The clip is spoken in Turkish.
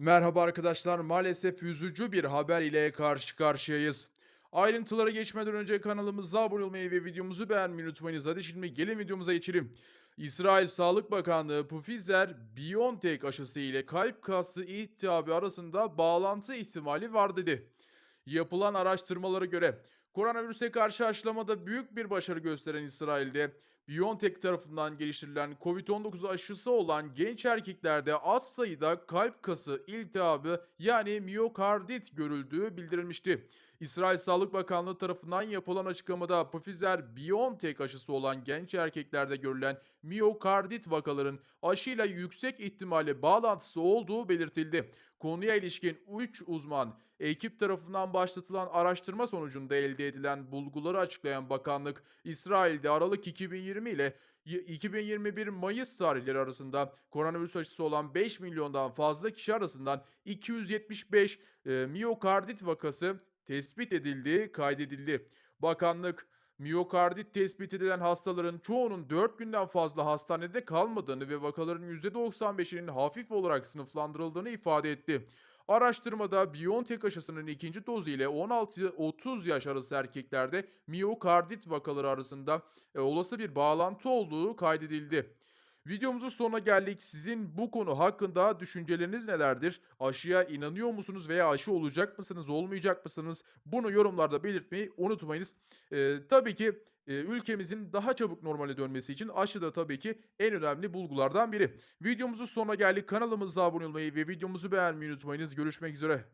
Merhaba arkadaşlar. Maalesef üzücü bir haber ile karşı karşıyayız. Ayrıntılara geçmeden önce kanalımıza abone olmayı ve videomuzu beğenmeyi unutmayınız. Hadi şimdi gelin videomuza geçelim. İsrail Sağlık Bakanlığı Pfizer-BioNTech aşısı ile kalp kası iltihabı arasında bağlantı ihtimali var dedi. Yapılan araştırmalara göre koronavirüse karşı aşılamada büyük bir başarı gösteren İsrail'de BioNTech tarafından geliştirilen COVID-19 aşısı olan genç erkeklerde az sayıda kalp kası iltihabı yani miyokardit görüldüğü bildirilmişti. İsrail Sağlık Bakanlığı tarafından yapılan açıklamada Pfizer-BioNTech aşısı olan genç erkeklerde görülen miyokardit vakaların aşıyla yüksek ihtimalle bağlantısı olduğu belirtildi. Konuya ilişkin 3 uzman ekip tarafından başlatılan araştırma sonucunda elde edilen bulguları açıklayan bakanlık, İsrail'de Aralık 2020 ile y- 2021 Mayıs tarihleri arasında koronavirüs aşısı olan 5 milyondan fazla kişi arasından 275 e, miyokardit vakası tespit edildiği kaydedildi. Bakanlık miyokardit tespit edilen hastaların çoğunun 4 günden fazla hastanede kalmadığını ve vakaların %95'inin hafif olarak sınıflandırıldığını ifade etti. Araştırmada BioNTech aşısının ikinci dozu ile 16-30 yaş arası erkeklerde miyokardit vakaları arasında e, olası bir bağlantı olduğu kaydedildi. Videomuzun sonuna geldik. Sizin bu konu hakkında düşünceleriniz nelerdir? Aşıya inanıyor musunuz veya aşı olacak mısınız, olmayacak mısınız? Bunu yorumlarda belirtmeyi unutmayınız. Ee, tabii ki ülkemizin daha çabuk normale dönmesi için aşı da tabii ki en önemli bulgulardan biri. Videomuzun sonuna geldik. Kanalımıza abone olmayı ve videomuzu beğenmeyi unutmayınız. Görüşmek üzere.